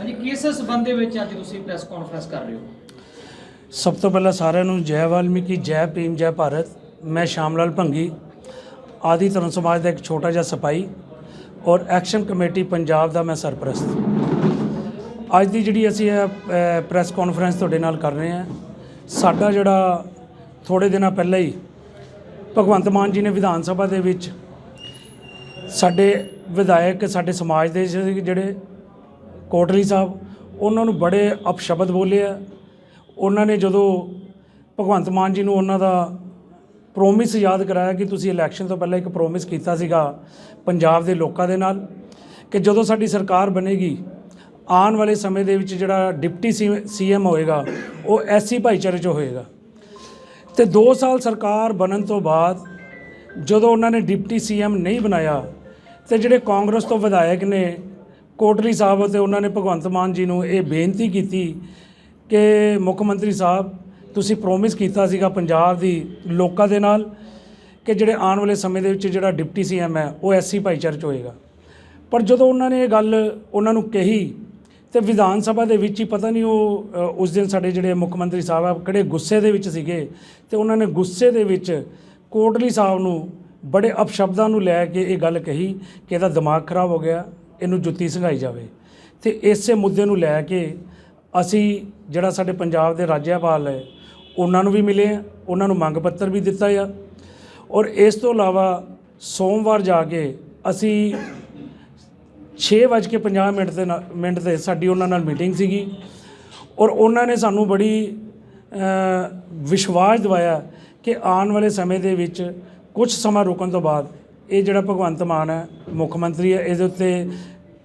ਹਾਂਜੀ, ਕਿਸ ਸਬੰਧ ਦੇ ਵਿੱਚ ਅੱਜ ਤੁਸੀਂ ਪ੍ਰੈਸ ਕਾਨਫਰੰਸ ਕਰ ਰਹੇ ਹੋ? ਸਭ ਤੋਂ ਪਹਿਲਾਂ ਸਾਰਿਆਂ ਨੂੰ ਜੈ ਵਾਲਮੀਕੀ, ਜੈ ਭੀਮ, ਜੈ ਭਾਰਤ। ਮੈਂ ਸ਼ਾਮ ਲਾਲ ਭੰਗੀ, ਆਦੀ ਧਰਮ ਸਮਾਜ ਦਾ ਇੱਕ ਛੋਟਾ ਜਿਹਾ ਸਿਪਾਹੀ ਔਰ ਐਕਸ਼ਨ ਕਮੇਟੀ ਪੰਜਾਬ ਦਾ ਮੈਂ ਸਰਪ੍ਰਸਤ। ਅੱਜ ਦੀ ਜਿਹੜੀ ਅਸੀਂ ਪ੍ਰੈਸ ਕਾਨਫਰੰਸ ਤੁਹਾਡੇ ਨਾਲ ਕਰ ਰਹੇ ਹਾਂ, ਸਾਡਾ ਜਿਹੜਾ ਥੋੜੇ ਦਿਨਾਂ ਪਹਿਲਾਂ ਹੀ ਭਗਵੰਤ ਮਾਨ ਜੀ ਨੇ ਵਿਧਾਨ ਸਭਾ ਦੇ ਵਿੱਚ ਸਾਡੇ ਵਿਧਾਇਕ, ਸਾਡੇ ਸਮਾਜ ਦੇ ਜਿਹੜੇ ਕੋਟਲੀ ਸਾਹਿਬ, ਉਹਨਾਂ ਨੂੰ ਬੜੇ ਅਪਸ਼ਬਦ ਬੋਲੇ ਆ। ਉਹਨਾਂ ਨੇ ਜਦੋਂ ਭਗਵੰਤ ਮਾਨ ਜੀ ਨੂੰ ਉਹਨਾਂ ਦਾ ਪ੍ਰੋਮਿਸ ਯਾਦ ਕਰਾਇਆ ਕਿ ਤੁਸੀਂ ਇਲੈਕਸ਼ਨ ਤੋਂ ਪਹਿਲਾਂ ਇੱਕ ਪ੍ਰੋਮਿਸ ਕੀਤਾ ਸੀਗਾ ਪੰਜਾਬ ਦੇ ਲੋਕਾਂ ਦੇ ਨਾਲ, ਕਿ ਜਦੋਂ ਸਾਡੀ ਸਰਕਾਰ ਬਣੇਗੀ, ਆਉਣ ਵਾਲੇ ਸਮੇਂ ਦੇ ਵਿੱਚ ਜਿਹੜਾ ਡਿਪਟੀ ਸੀਐਮ ਹੋਏਗਾ, ਉਹ ਐਸਸੀ ਭਾਈਚਾਰੇ 'ਚੋਂ ਹੋਏਗਾ। ਤੇ 2 ਸਾਲ ਸਰਕਾਰ ਬਣਨ ਤੋਂ ਬਾਅਦ ਜਦੋਂ ਉਹਨਾਂ ਨੇ ਡਿਪਟੀ ਸੀਐਮ ਨਹੀਂ ਬਣਾਇਆ, ਤੇ ਜਿਹੜੇ ਕਾਂਗਰਸ ਤੋਂ ਵਿਧਾਇਕ ਨੇ ਕੋਟਲੀ ਸਾਹਿਬ ਤੇ ਉਹਨਾਂ ਨੇ ਭਗਵੰਤ ਮਾਨ ਜੀ ਨੂੰ ਇਹ ਬੇਨਤੀ ਕੀਤੀ ਕਿ ਮੁੱਖ ਮੰਤਰੀ ਸਾਹਿਬ, ਤੁਸੀਂ ਪ੍ਰੋਮਿਸ ਕੀਤਾ ਸੀਗਾ ਪੰਜਾਬ ਦੀ ਲੋਕਾਂ ਦੇ ਨਾਲ ਕਿ ਜਿਹੜੇ ਆਉਣ ਵਾਲੇ ਸਮੇਂ ਦੇ ਵਿੱਚ ਜਿਹੜਾ ਡਿਪਟੀ ਸੀਐਮ ਹੈ, ਉਹ ਐਸਸੀ ਭਾਈਚਾਰੇ 'ਚ ਹੋਏਗਾ। ਪਰ ਜਦੋਂ ਉਹਨਾਂ ਨੇ ਇਹ ਗੱਲ ਉਹਨਾਂ ਨੂੰ ਕਹੀ ਤੇ ਵਿਧਾਨ ਸਭਾ ਦੇ ਵਿੱਚ ਹੀ ਪਤਾ ਨਹੀਂ ਉਹ ਉਸ ਦਿਨ ਸਾਡੇ ਜਿਹੜੇ ਮੁੱਖ ਮੰਤਰੀ ਸਾਹਿਬ ਆ, ਕਿਹੜੇ ਗੁੱਸੇ ਦੇ ਵਿੱਚ ਸੀਗੇ ਤੇ ਉਹਨਾਂ ਨੇ ਗੁੱਸੇ ਦੇ ਵਿੱਚ ਕੋਟਲੀ ਸਾਹਿਬ ਨੂੰ ਬੜੇ ਅਪਸ਼ਬਦਾਂ ਨੂੰ ਲੈ ਕੇ ਇਹ ਗੱਲ ਕਹੀ ਕਿ ਇਹਦਾ ਦਿਮਾਗ ਖਰਾਬ ਹੋ ਗਿਆ। ਇਹਨੂੰ ਜੁੱਤੀ ਸੰਘਾਈ ਜਾਵੇ। ਤੇ ਇਸੇ ਮੁੱਦੇ ਨੂੰ ਲੈ ਕੇ ਅਸੀਂ ਜਿਹੜਾ ਸਾਡੇ ਪੰਜਾਬ ਦੇ ਰਾਜਿਆਪਾਲ ਹੈ, ਉਹਨਾਂ ਨੂੰ ਵੀ ਮਿਲੇ ਆ, ਉਹਨਾਂ ਨੂੰ ਮੰਗ ਪੱਤਰ ਵੀ ਦਿੱਤਾ ਆ। ਔਰ ਇਸ ਤੋਂ ਇਲਾਵਾ ਸੋਮਵਾਰ ਜਾ ਕੇ ਅਸੀਂ 6:50 ਮਿੰਟ ਦੇ ਨਾ- ਮਿੰਟ ਤੇ ਸਾਡੀ ਉਹਨਾਂ ਨਾਲ ਮੀਟਿੰਗ ਸੀਗੀ। ਔਰ ਉਹਨਾਂ ਨੇ ਸਾਨੂੰ ਬੜੀ ਵਿਸ਼ਵਾਸ ਦਿਵਾਇਆ ਕਿ ਆਉਣ ਵਾਲੇ ਸਮੇਂ ਦੇ ਵਿੱਚ ਕੁਝ ਸਮਾਂ ਰੁਕਣ ਤੋਂ ਬਾਅਦ ਇਹ ਜਿਹੜਾ ਭਗਵੰਤ ਮਾਨ ਹੈ, ਮੁੱਖ ਮੰਤਰੀ ਹੈ, ਇਹਦੇ ਉੱਤੇ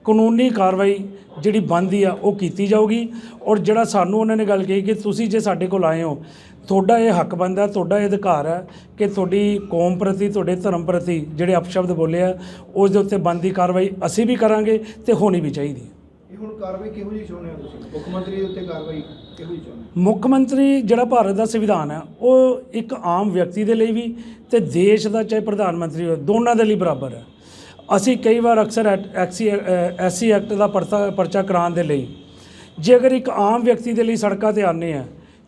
ਕਾਨੂੰਨੀ ਕਾਰਵਾਈ ਜਿਹੜੀ ਬਣਦੀ ਆ, ਉਹ ਕੀਤੀ ਜਾਊਗੀ। ਔਰ ਜਿਹੜਾ ਸਾਨੂੰ ਉਹਨਾਂ ਨੇ ਗੱਲ ਕਹੀ ਕਿ ਤੁਸੀਂ ਜੇ ਸਾਡੇ ਕੋਲ ਆਏ ਹੋ, ਤੁਹਾਡਾ ਇਹ ਹੱਕ ਬਣਦਾ, ਤੁਹਾਡਾ ਇਹ ਅਧਿਕਾਰ ਹੈ ਕਿ ਤੁਹਾਡੀ ਕੌਮ ਪ੍ਰਤੀ, ਤੁਹਾਡੇ ਧਰਮ ਪ੍ਰਤੀ ਜਿਹੜੇ ਅਪਸ਼ਬਦ ਬੋਲੇ ਆ, ਉਸ ਦੇ ਉੱਤੇ ਬਣਦੀ ਕਾਰਵਾਈ ਅਸੀਂ ਵੀ ਕਰਾਂਗੇ ਤੇ ਹੋਣੀ ਵੀ ਚਾਹੀਦੀ ਹੈ। ਇਹ ਹੁਣ ਕਾਰਵਾਈ ਕਿਹੋ ਜਿਹੀ ਚਾਹੁੰਦੇ ਹੋ ਤੁਸੀਂ? ਮੁੱਖ ਮੰਤਰੀ ਦੇ ਉੱਤੇ ਕਾਰਵਾਈ ਕਿਹੋ ਜਿਹੀ ਚਾਹੁੰਦੇ ਹੋ? ਮੁੱਖ ਮੰਤਰੀ ਜਿਹੜਾ ਭਾਰਤ ਦਾ ਸੰਵਿਧਾਨ ਹੈ, ਉਹ ਇੱਕ ਆਮ ਵਿਅਕਤੀ ਦੇ ਲਈ ਵੀ ਤੇ ਦੇਸ਼ ਦਾ ਚਾਹੇ ਪ੍ਰਧਾਨ ਮੰਤਰੀ ਹੋਵੇ, ਦੋਨਾਂ ਦੇ ਲਈ ਬਰਾਬਰ ਹੈ। ਅਸੀਂ ਕਈ ਵਾਰ ਅਕਸਰ ਐਕਸੀ ਐਸਸੀ ਐਕਟ ਦਾ ਪਰਚਾ ਪਰਚਾ ਕਰਾਉਣ ਦੇ ਲਈ, ਜੇ ਅਗਰ ਇੱਕ ਆਮ ਵਿਅਕਤੀ ਦੇ ਲਈ ਸੜਕਾਂ ਤੇ ਆਨੇ ਆ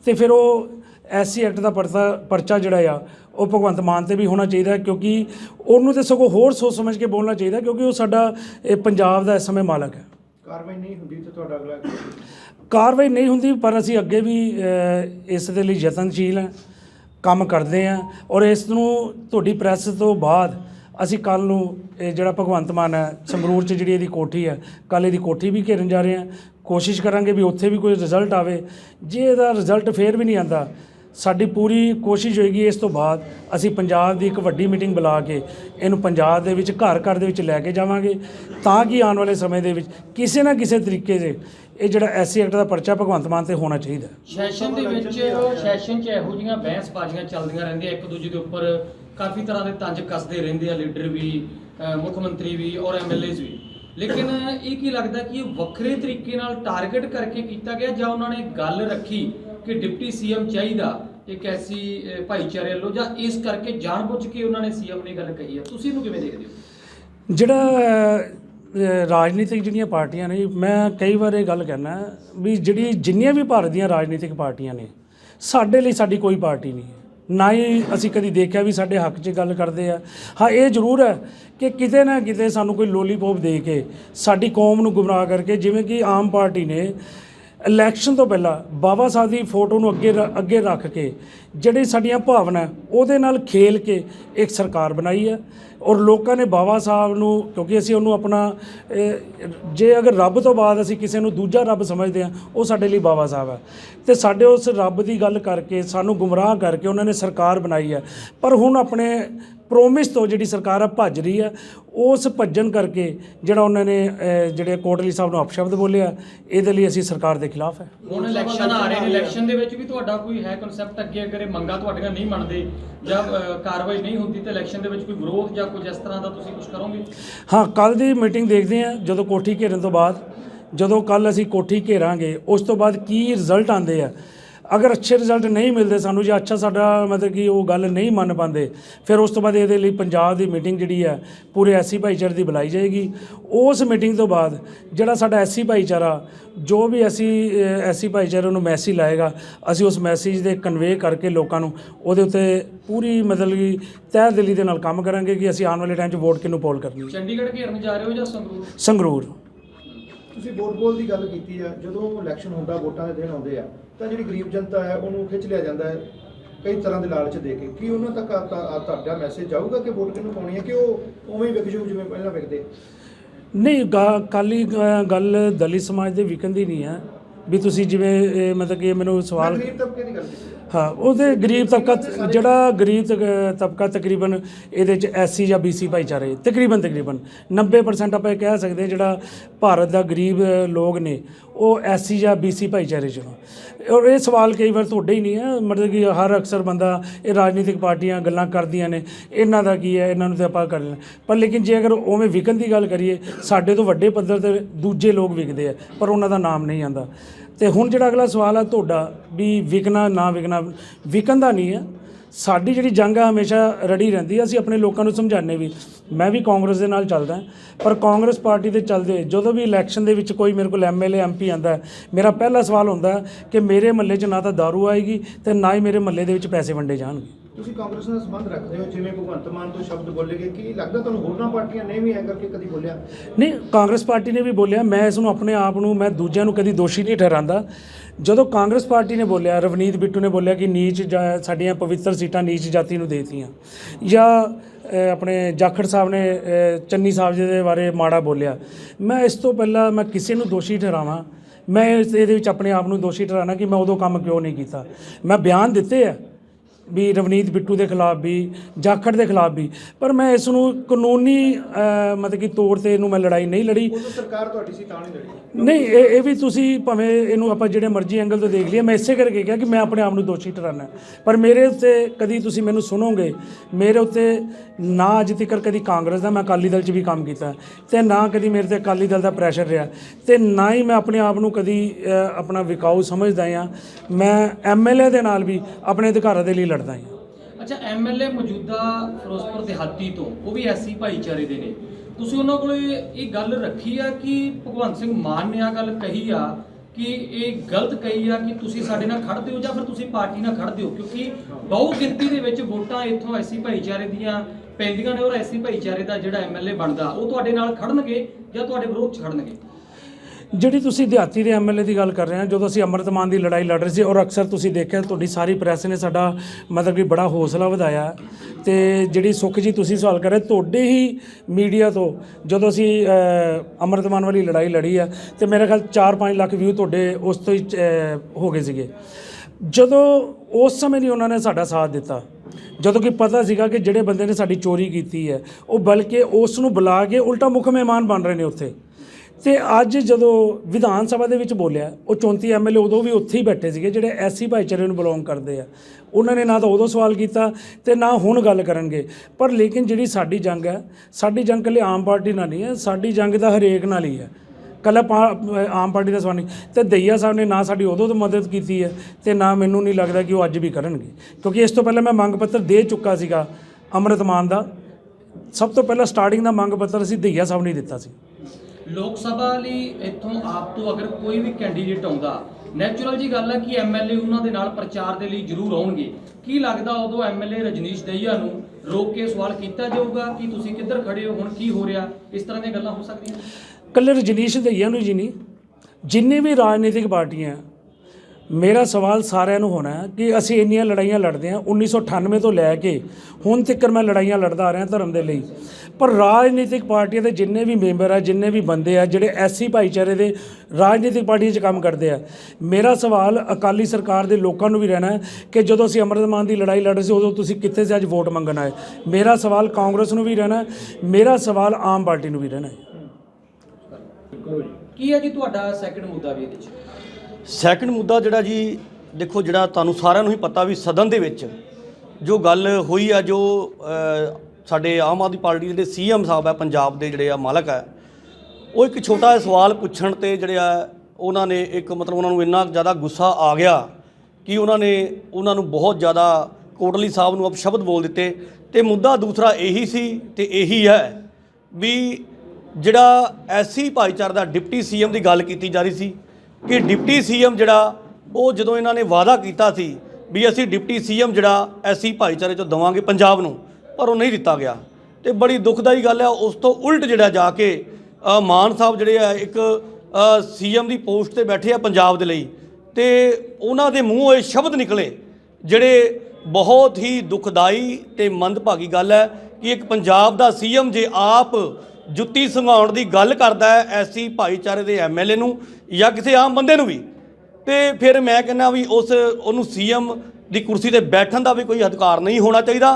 ਤੇ ਫਿਰ ਉਹ ਐਸਸੀ ਐਕਟ ਦਾ ਪਰਚਾ ਪਰਚਾ ਜਿਹੜਾ ਆ, ਉਹ ਭਗਵੰਤ ਮਾਨ ਤੇ ਵੀ ਹੋਣਾ ਚਾਹੀਦਾ ਕਿਉਂਕਿ ਉਹਨੂੰ ਤੇ ਸਗੋਂ ਹੋਰ ਸੋਚ ਸਮਝ ਕੇ ਬੋਲਣਾ ਚਾਹੀਦਾ ਕਿਉਂਕਿ ਉਹ ਸਾਡਾ, ਇਹ ਪੰਜਾਬ ਦਾ ਇਸ ਸਮੇਂ ਮਾਲਕ ਹੈ। ਕਾਰਵਾਈ ਨਹੀਂ ਹੁੰਦੀ ਤਾਂ ਤੁਹਾਡਾ ਅਗਲਾ ਕਾਰਵਾਈ ਨਹੀਂ ਹੁੰਦੀ ਪਰ ਅਸੀਂ ਅੱਗੇ ਵੀ ਅ, ਇਸ ਦੇ ਲਈ ਯਤਨਸ਼ੀਲ ਹਾਂ ਕੰਮ ਕਰਦੇ ਹਾਂ ਔਰ ਇਸ ਨੂੰ ਤੁਹਾਡੀ ਪ੍ਰੈਸ ਤੋਂ ਬਾਅਦ ਅਸੀਂ ਕੱਲ ਨੂੰ ਇਹ ਜਿਹੜਾ ਭਗਵੰਤ ਮਾਨ ਹੈ ਸੰਗਰੂਰ 'ਚ ਜਿਹੜੀ ਇਹਦੀ ਕੋਠੀ ਹੈ ਕੱਲ ਇਹਦੀ ਕੋਠੀ ਵੀ ਘੇਰਨ ਜਾ ਰਹੇ ਹਾਂ। ਕੋਸ਼ਿਸ਼ ਕਰਾਂਗੇ ਵੀ ਉੱਥੇ ਵੀ ਕੋਈ ਰਿਜ਼ਲਟ ਆਵੇ। ਜੇ ਇਹਦਾ ਰਿਜ਼ਲਟ ਫੇਰ ਵੀ ਨਹੀਂ ਆਂਦਾ ਸਾਡੀ ਪੂਰੀ ਕੋਸ਼ਿਸ਼ ਹੋਏਗੀ ਇਸ ਤੋਂ ਬਾਅਦ ਅਸੀਂ ਪੰਜਾਬ ਦੀ ਇੱਕ ਵੱਡੀ ਮੀਟਿੰਗ ਬੁਲਾ ਕੇ ਇਹਨੂੰ ਪੰਜਾਬ ਦੇ ਵਿੱਚ ਘਰ ਘਰ ਦੇ ਵਿੱਚ ਲੈ ਕੇ ਜਾਵਾਂਗੇ। ਤਾਂ ਕਿ ਆਉਣ ਵਾਲੇ ਸਮੇਂ ਦੇ ਵਿੱਚ ਕਿਸੇ ਨਾ ਕਿਸੇ ਤਰੀਕੇ ਦੇ ਇਹ ਜਿਹੜਾ ਐਸਸੀ ਐਕਟ ਦਾ ਪਰਚਾ ਭਗਵੰਤ ਮਾਨ ਤੇ ਹੋਣਾ ਚਾਹੀਦਾ। ਸੈਸ਼ਨ ਦੇ ਵਿੱਚ ਸੈਸ਼ਨ 'ਚ ਇਹੋ ਜਿਹੀਆਂ ਬਹਿਸਬਾਜ਼ੀਆਂ ਚੱਲਦੀਆਂ ਰਹਿੰਦੀਆਂ, ਇੱਕ ਦੂਜੇ ਦੇ ਉੱਪਰ ਕਾਫੀ ਤਰ੍ਹਾਂ ਦੇ ਤੰਜ ਕੱਸਦੇ ਰਹਿੰਦੇ ਆ, ਲੀਡਰ ਵੀ ਮੁੱਖ ਮੰਤਰੀ ਵੀ ਔਰ ਐਮਐਲਏਜ਼ ਵੀ। ਲੇਕਿਨ ਇਹ ਕੀ ਲੱਗਦਾ ਕਿ ਇਹ ਵੱਖਰੇ ਤਰੀਕੇ ਨਾਲ ਟਾਰਗੇਟ ਕਰਕੇ ਕੀਤਾ ਗਿਆ ਜਾਂ ਉਹਨਾਂ ਨੇ ਗੱਲ ਰੱਖੀ ਕਿ ਡਿਪਟੀ ਸੀਐਮ ਚਾਹੀਦਾ ਇੱਕ ਐਸੀ ਭਾਈਚਾਰੇ ਵੱਲੋਂ ਜਾਂ ਇਸ ਕਰਕੇ ਜਾਣਬੁੱਝ ਕੇ ਉਹਨਾਂ ਨੇ ਸੀਐਮ ਨੇ ਗੱਲ ਕਹੀ ਆ। ਤੁਸੀਂ ਇਹਨੂੰ ਕਿਵੇਂ ਦੇਖਦੇ ਹੋ? ਜਿਹੜਾ ਰਾਜਨੀਤਿਕ ਜਿਹੜੀਆਂ ਪਾਰਟੀਆਂ ਨੇ, ਮੈਂ ਕਈ ਵਾਰ ਇਹ ਗੱਲ ਕਹਿਣਾ ਵੀ ਜਿਹੜੀ ਜਿੰਨੀਆਂ ਵੀ ਭਾਰਤ ਦੀਆਂ ਰਾਜਨੀਤਿਕ ਪਾਰਟੀਆਂ ਨੇ, ਸਾਡੇ ਲਈ ਸਾਡੀ ਕੋਈ ਪਾਰਟੀ ਨਹੀਂ ਨਾ ਹੀ ਅਸੀਂ ਕਦੀ ਦੇਖਿਆ ਵੀ ਸਾਡੇ ਹੱਕ 'ਚ ਗੱਲ ਕਰਦੇ ਆ। ਹਾਂ, ਇਹ ਜ਼ਰੂਰ ਹੈ ਕਿ ਕਿਤੇ ਨਾ ਕਿਤੇ ਸਾਨੂੰ ਕੋਈ ਲੋਲੀਪੌਪ ਦੇ ਕੇ ਸਾਡੀ ਕੌਮ ਨੂੰ ਗੁੰਮਰਾਹ ਕਰਕੇ, ਜਿਵੇਂ ਕਿ ਆਮ ਪਾਰਟੀ ਨੇ ਇਲੈਕਸ਼ਨ ਤੋਂ ਪਹਿਲਾਂ ਬਾਬਾ ਸਾਹਿਬ ਦੀ ਫੋਟੋ ਨੂੰ ਅੱਗੇ ਰ- ਅੱਗੇ ਰੱਖ ਕੇ ਜਿਹੜੀ ਸਾਡੀਆਂ ਭਾਵਨਾ ਉਹਦੇ ਨਾਲ ਖੇਲ ਕੇ ਇੱਕ ਸਰਕਾਰ ਬਣਾਈ ਹੈ। ਔਰ ਲੋਕਾਂ ਨੇ ਬਾਬਾ ਸਾਹਿਬ ਨੂੰ, ਕਿਉਂਕਿ ਅਸੀਂ ਉਹਨੂੰ ਆਪਣਾ ਜੇ ਅਗਰ ਰੱਬ ਤੋਂ ਬਾਅਦ ਅਸੀਂ ਕਿਸੇ ਨੂੰ ਦੂਜਾ ਰੱਬ ਸਮਝਦੇ ਹਾਂ, ਉਹ ਸਾਡੇ ਲਈ ਬਾਬਾ ਸਾਹਿਬ ਹੈ। ਤੇ ਸਾਡੇ ਉਸ ਰੱਬ ਦੀ ਗੱਲ ਕਰਕੇ, ਸਾਨੂੰ ਗੁੰਮਰਾਹ ਕਰਕੇ ਉਹਨਾਂ ਨੇ ਸਰਕਾਰ ਬਣਾਈ ਹੈ। ਪਰ ਹੁਣ ਆਪਣੇ ਪ੍ਰੋਮਿਸ ਤੋਂ ਜਿਹੜੀ ਸਰਕਾਰ ਆ, ਭੱਜ ਰਹੀ ਹੈ, ਉਸ ਭੱਜਣ ਕਰਕੇ ਜਿਹੜਾ ਉਹਨਾਂ ਨੇ ਜਿਹੜੇ ਕੋਟਲੀ ਸਾਹਿਬ ਨੂੰ ਅਪਸ਼ਬਦ ਬੋਲਿਆ, ਇਹਦੇ ਲਈ ਅਸੀਂ ਸਰਕਾਰ ਦੇ ਖਿਲਾਫ ਹੈ। ਹੁਣ ਇਲੈਕਸ਼ਨ ਆ ਰਹੇ ਨੇ ਇਲੈਕਸ਼ਨ ਦੇ ਵਿੱਚ ਵੀ ਤੁਹਾਡਾ ਕੋਈ ਹੈ ਕਨਸੈਪਟ ਅੱਗੇ, ਅਗਰ ਮੰਗਾਂ ਤੁਹਾਡੀਆਂ ਨਹੀਂ ਮੰਨਦੇ ਜਾਂ ਕਾਰਵਾਈ ਨਹੀਂ ਹੁੰਦੀ ਤੇ ਇਲੈਕਸ਼ਨ ਦੇ ਵਿੱਚ ਕੋਈ ਵਿਰੋਧ ਜਾਂ ਕੁਝ ਇਸ ਤਰ੍ਹਾਂ ਦਾ ਤੁਸੀਂ ਕੁਝ ਕਰੋਗੇ? ਹਾਂ ਕੱਲ ਦੀ ਮੀਟਿੰਗ ਦੇਖਦੇ ਹਾਂ, ਜਦੋਂ ਕੋਠੀ ਘੇਰਨ ਤੋਂ ਬਾਅਦ। ਜਦੋਂ ਕੱਲ ਅਸੀਂ ਕੋਠੀ ਘੇਰਾਂਗੇ, ਉਸ ਤੋਂ ਬਾਅਦ ਕੀ ਰਿਜ਼ਲਟ ਆਉਂਦੇ ਆ? ਅਗਰ ਅੱਛੇ ਰਿਜ਼ਲਟ ਨਹੀਂ ਮਿਲਦੇ ਸਾਨੂੰ ਜਾਂ ਅੱਛਾ ਸਾਡਾ ਮਤਲਬ ਕਿ ਉਹ ਗੱਲ ਨਹੀਂ ਮੰਨ ਪਾਉਂਦੇ ਫਿਰ ਉਸ ਤੋਂ ਬਾਅਦ ਇਹਦੇ ਲਈ ਪੰਜਾਬ ਦੀ ਮੀਟਿੰਗ ਜਿਹੜੀ ਹੈ ਪੂਰੇ ਐਸੀ ਭਾਈਚਾਰੇ ਦੀ ਬੁਲਾਈ ਜਾਏਗੀ। ਉਸ ਮੀਟਿੰਗ ਤੋਂ ਬਾਅਦ ਜਿਹੜਾ ਸਾਡਾ ਐਸੀ ਭਾਈਚਾਰਾ ਜੋ ਵੀ ਅਸੀਂ ਐਸੀ ਭਾਈਚਾਰੇ ਨੂੰ ਮੈਸੇਜ ਲਾਏਗਾ ਅਸੀਂ ਉਸ ਮੈਸੇਜ ਦੇ ਕਨਵੇ ਕਰਕੇ ਲੋਕਾਂ ਨੂੰ ਉਹਦੇ ਉੱਤੇ ਪੂਰੀ ਮਤਲਬ ਕਿ ਤਹਿ ਦਿਲੀ ਦੇ ਨਾਲ ਕੰਮ ਕਰਾਂਗੇ ਕਿ ਅਸੀਂ ਆਉਣ ਵਾਲੇ ਟਾਈਮ 'ਚ ਵੋਟ ਕਿਹਨੂੰ ਪੋਲ ਕਰਨੀ ਹੈ। ਚੰਡੀਗੜ੍ਹ ਘੇਰਨ ਜਾ ਰਹੇ ਹੋ ਜਾਂ ਸੰਗਰੂਰ? ਸੰਗਰੂਰ। ਤੁਸੀਂ ਵੋਟ ਪੋਲ ਦੀ ਗੱਲ ਕੀਤੀ ਆ ਜਦੋਂ ਇਲੈਕਸ਼ਨ ਹੁੰਦਾ ਵੋਟਾਂ ਦੇ ਦਿਨ ਆਉਂਦੇ ਆ ਤਾਂ ਜਿਹੜੀ ਗਰੀਬ ਜਨਤਾ ਹੈ ਉਹਨੂੰ ਖਿੱਚ ਲਿਆ ਜਾਂਦਾ ਹੈ ਕਈ ਤਰ੍ਹਾਂ ਦੇ ਲਾਲਚ ਦੇ ਕੇ। ਕੀ ਉਹਨਾਂ ਤੱਕ ਤੁਹਾਡਾ ਮੈਸੇਜ ਜਾਊਗਾ ਕਿ ਵੋਟ ਕਿਹਨੂੰ ਪਾਉਣੀ ਹੈ ਕਿ ਉਹ ਉਵੇਂ ਹੀ ਵਿਕ ਜੂ ਜਿਵੇਂ ਪਹਿਲਾਂ ਵਿਕਦੇ? ਨਹੀਂ ਕਾਲੀ ਗੱਲ ਦਲਿਤ ਸਮਾਜ ਦੇ ਵਿਕਣ ਦੀ ਨਹੀਂ ਹੈ। ਵੀ ਤੁਸੀਂ ਜਿਵੇਂ ਮਤਲਬ ਕਿ ਮੈਨੂੰ ਸਵਾਲ ਗਰੀਬ ਤਬਕੇ ਦੀ ਗੱਲ ਕੀਤੀ ਹਾਂ ਉਹਦੇ ਗਰੀਬ ਤਬਕਾ ਜਿਹੜਾ ਗਰੀਬ ਤਕ- ਤਬਕਾ ਤਕਰੀਬਨ ਇਹਦੇ ਚ ਐਸਸੀ ਜਾਂ ਬੀਸੀ ਭਾਈਚਾਰੇ ਤਕਰੀਬਨ ਤਕਰੀਬਨ। 90% ਆਪਾਂ ਇਹ ਕਹਿ ਸਕਦੇ ਹਾਂ ਜਿਹੜਾ ਭਾਰਤ ਦਾ ਗਰੀਬ ਲੋਕ ਨੇ ਉਹ ਐਸਸੀ ਜਾਂ ਬੀਸੀ ਭਾਈਚਾਰੇ ਚ ਨੇ। ਔਰ ਇਹ ਸਵਾਲ ਕਈ ਵਾਰ ਤੁਹਾਡੇ ਹੀ ਨਹੀਂ ਹੈ ਮਤਲਬ ਕਿ ਹਰ ਅਕਸਰ ਬੰਦਾ ਇਹ ਰਾਜਨੀਤਿਕ ਪਾਰਟੀਆਂ ਗੱਲਾਂ ਕਰਦੀਆਂ ਨੇ ਇਹਨਾਂ ਦਾ ਕੀ ਹੈ ਇਹਨਾਂ ਨੂੰ ਤੇ ਆਪਾਂ ਕਰ ਲੈਣਾ ਪਰ ਲੇਕਿਨ ਜੇ ਅਗਰ ਉਵੇਂ ਵਿਕਣ ਦੀ ਗੱਲ ਕਰੀਏ ਸਾਡੇ ਤੋਂ ਵੱਡੇ ਪੱਧਰ ਤੇ ਦੂਜੇ ਲੋਕ ਵਿਕਦੇ ਆ ਪਰ ਉਹਨਾਂ ਦਾ ਨਾਮ ਨਹੀਂ ਆਂਦਾ ਤੇ ਹੁਣ ਜਿਹੜਾ ਅਗਲਾ ਸਵਾਲ ਹੈ ਤੁਹਾਡਾ ਵੀ ਵਿਕਣਾ ਨਾ ਵਿਕਣਾ ਵਿਕਣ ਦਾ ਨਹੀਂ ਹੈ। ਸਾਡੀ ਜਿਹੜੀ ਜੰਗ ਆ ਹਮੇਸ਼ਾ ਰੜੀ ਰਹਿੰਦੀ ਹੈ। ਅਸੀਂ ਆਪਣੇ ਲੋਕਾਂ ਨੂੰ ਸਮਝਾਉਂਦੇ ਵੀ ਮੈਂ ਵੀ ਕਾਂਗਰਸ ਦੇ ਨਾਲ ਚੱਲਦਾ ਪਰ ਕਾਂਗਰਸ ਪਾਰਟੀ ਦੇ ਚੱਲਦੇ ਜਦੋਂ ਵੀ ਇਲੈਕਸ਼ਨ ਦੇ ਵਿੱਚ ਕੋਈ ਮੇਰੇ ਕੋਲ ਐਮਐਲਏ ਐਮਪੀ ਆਂਦਾ ਹੈ, ਮੇਰਾ ਪਹਿਲਾ ਸਵਾਲ ਹੁੰਦਾ ਕਿ ਮੇਰੇ ਮਹੱਲੇ 'ਚ ਨਾ ਤਾਂ दारू ਆਏਗੀ ਤੇ ਨਾ ਹੀ ਮੇਰੇ ਮਹੱਲੇ ਦੇ ਵਿੱਚ ਪੈਸੇ ਵੰਡੇ ਜਾਣਗੇ। ਤੁਸੀਂ ਕਾਂਗਰਸ ਨਾਲ ਸੰਬੰਧ ਰੱਖਦੇ ਹੋ, ਜਿਵੇਂ ਭਗਵੰਤ ਮਾਨ ਤੋਂ ਸ਼ਬਦ ਬੋਲੇਗੇ, ਕੀ ਲੱਗਦਾ ਤੁਹਾਨੂੰ ਹੋਰਨਾਂ ਪਾਰਟੀਆਂ ਨੇ ਵੀ ਐ ਕਰਕੇ ਕਦੀ ਬੋਲਿਆ? ਨਹੀਂ, ਕਾਂਗਰਸ ਪਾਰਟੀ ਨੇ ਵੀ ਬੋਲਿਆ, ਮੈਂ ਇਸ ਨੂੰ ਆਪਣੇ ਆਪ ਨੂੰ, ਮੈਂ ਦੂਜਿਆਂ ਨੂੰ ਕਦੀ ਦੋਸ਼ੀ ਨਹੀਂ ਠਹਿਰਾਉਂਦਾ ਜਦੋਂ ਕਾਂਗਰਸ ਪਾਰਟੀ ਨੇ ਬੋਲਿਆ, ਰਵਨੀਤ ਬਿੱਟੂ ਨੇ ਬੋਲਿਆ ਕਿ ਨੀਚ ਜਾ- ਸਾਡੀਆਂ ਪਵਿੱਤਰ ਸੀਟਾਂ ਨੀਚ ਜਾਤੀ ਨੂੰ ਦੇਤੀਆਂ। ਜਾਂ ਆਪਣੇ ਜਾਖੜ ਸਾਹਿਬ ਨੇ ਚੰਨੀ ਸਾਹਿਬ ਜੀ ਦੇ ਬਾਰੇ ਮਾੜਾ ਬੋਲਿਆ। ਮੈਂ ਇਸ ਤੋਂ ਪਹਿਲਾਂ ਮੈਂ ਕਿਸੇ ਨੂੰ ਦੋਸ਼ੀ ਠਹਿਰਾਵਾਂ। ਮੈਂ ਇਹਦੇ ਵਿੱਚ ਆਪਣੇ ਆਪ ਨੂੰ ਦੋਸ਼ੀ ਠਹਿਰਾਣਾ ਕਿ ਮੈਂ ਉਦੋਂ ਕੰਮ ਕਿਉਂ ਨਹੀਂ ਕੀਤਾ। ਮੈਂ ਬਿਆਨ ਦਿੱਤੇ ਆ। ਵੀ ਰਵਨੀਤ ਬਿੱਟੂ ਦੇ ਖਿਲਾਫ ਵੀ ਜਾਖੜ ਦੇ ਖਿਲਾਫ ਵੀ। ਪਰ ਮੈਂ ਇਸ ਨੂੰ ਕਾਨੂੰਨੀ ਮਤਲਬ ਕਿ ਤੌਰ ਤੇ ਇਹਨੂੰ ਮੈਂ ਲੜਾਈ ਨਹੀਂ ਲੜੀ। ਉਦੋਂ ਸਰਕਾਰ ਤੁਹਾਡੀ ਸੀ ਤਾਂ ਨਹੀਂ ਲੜੀ। ਨਹੀਂ ਇਹ ਇਹ ਵੀ ਤੁਸੀਂ ਭਾਵੇਂ ਇਹਨੂੰ ਆਪਾਂ ਜਿਹੜੇ ਮਰਜ਼ੀ ਐਂਗਲ ਤੋਂ ਦੇਖ ਲਈਏ ਮੈਂ ਇਸੇ ਕਰਕੇ ਕਿਹਾ ਕਿ ਮੈਂ ਆਪਣੇ ਆਪ ਨੂੰ ਦੋਸ਼ੀ ਠਹਿਰਾਨਾ। ਪਰ ਮੇਰੇ ਉੱਤੇ ਕਦੀ ਤੁਸੀਂ ਮੈਨੂੰ ਸੁਣੋਗੇ ਮੇਰੇ ਉੱਤੇ ਨਾ ਅੱਜ ਤੱਕ ਕਦੀ ਕਾਂਗਰਸ ਦਾ ਮੈਂ ਅਕਾਲੀ ਦਲ 'ਚ ਵੀ ਕੰਮ ਕੀਤਾ। ਤੇ ਨਾ ਕਦੀ ਮੇਰੇ ਤੇ ਅਕਾਲੀ ਦਲ ਦਾ ਪ੍ਰੈਸ਼ਰ ਰਿਹਾ। ਤੇ ਨਾ ਹੀ ਮੈਂ ਆਪਣੇ ਆਪ ਨੂੰ ਕਦੀ ਅ, ਆਪਣਾ ਵਿਕਾਊ ਸਮਝਦਾ ਹਾਂ। ਮੈਂ ਐਮਐਲਏ ਦੇ ਨਾਲ ਵੀ ਆਪਣੇ ਅਧਿਕਾਰਾਂ ਦੇ ਲਈ ਲੜਦਾ ਹਾਂ। ਅੱਛਾ ਐਮਐਲਏ ਮੌਜੂਦਾ ਫਿਰੋਜ਼ਪੁਰ ਦਿਹਾਤੀ ਤੋਂ, ਉਹ ਵੀ ਐਸੀ ਭਾਈਚਾਰੇ ਦੇ ਨੇ। ਤੁਸੀਂ ਉਹਨਾਂ ਕੋਲੇ ਇਹ ਗੱਲ ਰੱਖੀ ਆ ਕਿ ਭਗਵੰਤ ਸਿੰਘ ਮਾਨ ਨੇ ਆ ਗੱਲ ਕਹੀ ਆ ਕਿ ਇਹ ਗਲਤ ਕਹੀ ਆ ਕਿ ਤੁਸੀਂ ਸਾਡੇ ਨਾਲ ਖੜਦੇ ਹੋ ਜਾਂ ਫਿਰ ਤੁਸੀਂ ਪਾਰਟੀ ਨਾਲ ਖੜਦੇ ਹੋ ਕਿਉਂਕਿ ਬਹੁ ਗਿਣਤੀ ਦੇ ਵਿੱਚ ਵੋਟਾਂ ਇੱਥੋਂ ਐਸੀ ਭਾਈਚਾਰੇ ਦੀਆਂ ਪੈਂਦੀਆਂ ਨੇ ਔਰ ਐਸੀ ਭਾਈਚਾਰੇ ਦਾ ਜਿਹੜਾ ਐਮਐਲਏ ਬਣਦਾ, ਉਹ ਤੁਹਾਡੇ ਨਾਲ ਖੜਨਗੇ ਜਾਂ ਤੁਹਾਡੇ ਵਿਰੋਧ 'ਚ ਖੜਨਗੇ ਜਿਹੜੀ ਤੁਸੀਂ ਦਿਹਾਤੀ ਦੇ ਐਮਐਲਏ ਦੀ ਗੱਲ ਕਰ ਰਹੇ ਹੋ ਜਦੋਂ ਅਸੀਂ ਅੰਮ੍ਰਿਤਮਾਨ ਦੀ ਲੜਾਈ ਲੜ ਰਹੇ ਸੀ ਔਰ ਅਕਸਰ ਤੁਸੀਂ ਦੇਖਿਆ ਤੁਹਾਡੀ ਸਾਰੀ ਪ੍ਰੈਸ ਨੇ ਸਾਡਾ ਮਤਲਬ ਕਿ ਬੜਾ ਹੌਸਲਾ ਵਧਾਇਆ। ਤੇ ਜਿਹੜੀ ਸੁਖ ਜੀ ਤੁਸੀਂ ਸਵਾਲ ਕਰ ਰਹੇ ਤੁਹਾਡੇ ਹੀ ਮੀਡੀਆ ਤੋਂ ਜਦੋਂ ਅਸੀਂ ਅ, ਅੰਮ੍ਰਿਤ ਮਾਨ ਵਾਲੀ ਲੜਾਈ ਲੜੀ ਆ ਤੇ ਮੇਰੇ ਖਿਆਲ 4-5 ਲੱਖ ਵਿਊ ਤੁਹਾਡੇ ਉਸ ਤੋਂ ਹੀ ਹੋ ਗਏ ਸੀਗੇ। ਜਦੋਂ ਉਸ ਸਮੇਂ ਨਹੀਂ ਉਹਨਾਂ ਨੇ ਸਾਡਾ ਸਾਥ ਦਿੱਤਾ ਜਦੋਂ ਕਿ ਪਤਾ ਸੀਗਾ ਕਿ ਜਿਹੜੇ ਬੰਦੇ ਨੇ ਸਾਡੀ ਚੋਰੀ ਕੀਤੀ ਹੈ ਉਹ ਬਲਕਿ ਉਸ ਨੂੰ ਬੁਲਾ ਕੇ ਉਲਟਾ ਮੁੱਖ ਮਹਿਮਾਨ ਬਣ ਰਹੇ ਨੇ ਉੱਥੇ। ਤੇ ਅੱਜ ਜਦੋਂ ਵਿਧਾਨ ਸਭਾ ਦੇ ਵਿੱਚ ਬੋਲਿਆ, ਉਹ 34 ਐਮਐਲਏ ਉਦੋਂ ਵੀ ਉੱਥੇ ਹੀ ਬੈਠੇ ਸੀਗੇ, ਜਿਹੜੇ ਐਸੀ ਭਾਈਚਾਰੇ ਨੂੰ ਬਿਲੋਂਗ ਕਰਦੇ ਆ। ਉਹਨਾਂ ਨੇ ਨਾ ਤਾਂ ਉਦੋਂ ਸਵਾਲ ਕੀਤਾ ਤੇ ਨਾ ਹੁਣ ਗੱਲ ਕਰਨਗੇ। ਪਰ ਲੇਕਿਨ ਜਿਹੜੀ ਸਾਡੀ ਜੰਗ ਹੈ, ਸਾਡੀ ਜੰਗ ਇਕੱਲੇ ਆਮ ਪਾਰਟੀ ਨਾਲ ਨਹੀਂ ਹੈ, ਸਾਡੀ ਜੰਗ ਦਾ ਹਰੇਕ ਨਾਲ ਹੀ ਹੈ। ਕੱਲਾ ਆਮ ਪਾਰਟੀ ਦਾ ਸਵਾਲ ਨਹੀਂ। ਤੇ ਦਈਆ ਸਾਹਿਬ ਨੇ ਨਾ ਸਾਡੀ ਉਦੋਂ ਤੋਂ ਮਦਦ ਕੀਤੀ ਹੈ ਤੇ ਨਾ ਮੈਨੂੰ ਨਹੀਂ ਲੱਗਦਾ ਕਿ ਉਹ ਅੱਜ ਵੀ ਕਰਨਗੇ। ਕਿਉਂਕਿ ਇਸ ਤੋਂ ਪਹਿਲਾਂ ਮੈਂ ਮੰਗ ਪੱਤਰ ਦੇ ਚੁੱਕਾ ਸੀਗਾ ਅੰਮ੍ਰਿਤ ਮਾਨ ਦਾ। ਸਭ ਤੋਂ ਪਹਿਲਾਂ ਸਟਾਰਟਿੰਗ ਦਾ ਮੰਗ ਪੱਤਰ ਅਸੀਂ ਦਈਆ ਸਾਹਿਬ ਨੇ ਦਿੱਤਾ ਸੀ। ਲੋਕ ਸਭਾ ਲਈ ਇੱਥੋਂ ਆਪ ਤੋਂ ਅਗਰ ਕੋਈ ਵੀ ਕੈਂਡੀਡੇਟ ਆਉਂਦਾ ਨੈਚੁਰਲ ਜੀ ਗੱਲ ਹੈ ਕਿ ਐਮਐਲਏ ਉਹਨਾਂ ਦੇ ਨਾਲ ਪ੍ਰਚਾਰ ਦੇ ਲਈ ਜ਼ਰੂਰ ਆਉਣਗੇ। ਕੀ ਲੱਗਦਾ ਉਦੋਂ ਐਮਐਲਏ ਰਜਨੀਸ਼ ਦਹੀਆ ਨੂੰ ਰੋਕ ਕੇ ਸਵਾਲ ਕੀਤਾ ਜਾਊਗਾ ਕਿ ਤੁਸੀਂ ਕਿੱਧਰ ਖੜੇ ਹੋ, ਹੁਣ ਕੀ ਹੋ ਰਿਹਾ? ਇਸ ਤਰ੍ਹਾਂ ਦੀਆਂ ਗੱਲਾਂ ਹੋ ਸਕਦੀਆਂ ਕੱਲੇ ਰਜਨੀਸ਼ ਦਈਆ ਨੂੰ ਜੀ ਨਹੀਂ, ਜਿੰਨੇ ਵੀ ਰਾਜਨੀਤਿਕ ਪਾਰਟੀਆਂ ਮੇਰਾ ਸਵਾਲ ਸਾਰਿਆਂ ਨੂੰ ਹੋਣਾ ਹੈ ਕਿ ਅਸੀਂ ਇੰਨੀਆਂ ਲੜਾਈਆਂ ਲੜਦੇ ਹਾਂ 1998 ਤੋਂ ਲੈ ਕੇ ਹੁਣ ਤੱਕ ਮੈਂ ਲੜਾਈਆਂ ਲੜਦਾ ਆ ਰਿਹਾ ਧਰਮ ਦੇ ਲਈ। ਪਰ ਰਾਜਨੀਤਿਕ ਪਾਰਟੀਆਂ ਦੇ ਜਿੰਨੇ ਵੀ ਮੈਂਬਰ ਆ, ਜਿੰਨੇ ਵੀ ਬੰਦੇ ਆ, ਜਿਹੜੇ ਐਸੀ ਭਾਈਚਾਰੇ ਦੇ ਰਾਜਨੀਤਿਕ ਪਾਰਟੀਆਂ 'ਚ ਕੰਮ ਕਰਦੇ ਆ, ਮੇਰਾ ਸਵਾਲ ਅਕਾਲੀ ਸਰਕਾਰ ਦੇ ਲੋਕਾਂ ਨੂੰ ਵੀ ਰਹਿਣਾ ਹੈ ਕਿ ਜਦੋਂ ਅਸੀਂ ਅੰਮ੍ਰਿਤ ਮਾਨ ਦੀ ਲੜਾਈ ਲੜ ਰਹੇ ਸੀ, ਉਦੋਂ ਤੁਸੀਂ ਕਿੱਥੇ ਸੀ, ਅੱਜ ਵੋਟ ਮੰਗਣ ਆਏ? ਮੇਰਾ ਸਵਾਲ ਕਾਂਗਰਸ ਨੂੰ ਵੀ ਰਹਿਣਾ ਹੈ, ਮੇਰਾ ਸਵਾਲ ਆਮ ਪਾਰਟੀ ਨੂੰ ਵੀ ਰਹਿਣਾ ਹੈ। ਕੀ ਹੈ ਜੀ ਤੁਹਾਡਾ ਸੈਕੰਡ ਮੁੱਦਾ ਵੀ ਇਹਦੇ 'ਚ? ਸੈਕੰਡ ਮੁੱਦਾ ਜਿਹੜਾ ਜੀ, ਦੇਖੋ ਜਿਹੜਾ ਤੁਹਾਨੂੰ ਸਾਰਿਆਂ ਨੂੰ ਹੀ ਪਤਾ ਵੀ ਸਦਨ ਦੇ ਵਿੱਚ ਜੋ ਗੱਲ ਹੋਈ ਆ, ਜੋ ਸਾਡੇ ਆਮ ਆਦਮੀ ਪਾਰਟੀ ਦੇ ਜਿਹੜੇ ਸੀਐਮ ਸਾਹਿਬ ਆ, ਪੰਜਾਬ ਦੇ ਜਿਹੜੇ ਆ ਮਾਲਕ ਹੈ ਉਹ ਇੱਕ ਛੋਟਾ ਸਵਾਲ ਪੁੱਛਣ ਤੇ ਜਿਹੜੇ ਆ, ਉਹਨਾਂ ਨੇ ਇੱਕ ਮਤਲਬ ਉਹਨਾਂ ਨੂੰ ਇੰਨਾ ਜ਼ਿਆਦਾ ਗੁੱਸਾ ਆ ਗਿਆ ਕਿ ਉਹਨਾਂ ਨੇ, ਉਹਨਾਂ ਨੂੰ ਬਹੁਤ ਜ਼ਿਆਦਾ ਕੋਟਲੀ ਸਾਹਿਬ ਨੂੰ ਅਪਸ਼ਬਦ ਬੋਲ ਦਿੱਤੇ। ਤੇ ਮੁੱਦਾ ਦੂਸਰਾ ਇਹੀ ਸੀ ਤੇ ਇਹੀ ਹੈ ਵੀ ਜਿਹੜਾ ਐਸੀ ਭਾਈਚਾਰੇ ਦਾ ਡਿਪਟੀ ਸੀਐਮ ਦੀ ਗੱਲ ਕੀਤੀ ਜਾ ਰਹੀ ਸੀ ਕਿ ਡਿਪਟੀ ਸੀਐਮ ਜਿਹੜਾ ਉਹ ਜਦੋਂ ਇਹਨਾਂ ਨੇ ਵਾਅਦਾ ਕੀਤਾ ਸੀ ਵੀ ਅਸੀਂ ਡਿਪਟੀ ਸੀਐਮ ਜਿਹੜਾ ਐਸੀ ਭਾਈਚਾਰੇ ਚੋਂ ਦਵਾਂਗੇ ਪੰਜਾਬ ਨੂੰ, ਪਰ ਉਹ ਨਹੀਂ ਦਿੱਤਾ ਗਿਆ। ਤੇ ਬੜੀ ਦੁਖਦਾਈ ਗੱਲ ਹੈ, ਉਸ ਤੋਂ ਉਲਟ ਜਿਹੜਾ ਜਾ ਕੇ ਮਾਨ ਸਾਹਿਬ ਜਿਹੜੇ ਆ, ਇੱਕ ਸੀਐਮ ਦੀ ਪੋਸਟ ਤੇ ਬੈਠੇ ਆ ਪੰਜਾਬ ਦੇ ਲਈ, ਤੇ ਉਹਨਾਂ ਦੇ ਮੂੰਹੋਂ ਇਹ ਸ਼ਬਦ ਨਿਕਲੇ, ਜਿਹੜੇ ਬਹੁਤ ਹੀ ਦੁਖਦਾਈ ਤੇ ਮੰਦਭਾਗੀ ਗੱਲ ਹੈ ਕਿ ਇੱਕ ਪੰਜਾਬ ਦਾ ਸੀਐਮ ਜੇ ਆਪ ਜੁੱਤੀ ਸੰਘਾਉਣ ਦੀ ਗੱਲ ਕਰਦਾ ਹੈ ਐਸੀ ਭਾਈਚਾਰੇ ਦੇ ਐਮਐਲਏ ਨੂੰ ਜਾਂ ਕਿਸੇ ਆਮ ਬੰਦੇ ਨੂੰ ਵੀ। ਤੇ ਫਿਰ ਮੈਂ ਕਹਿੰਦਾ ਵੀ ਉਸ ਉਹਨੂੰ ਸੀਐਮ ਦੀ ਕੁਰਸੀ ਤੇ ਬੈਠਣ ਦਾ ਵੀ ਕੋਈ ਅਧਿਕਾਰ ਨਹੀਂ ਹੋਣਾ ਚਾਹੀਦਾ,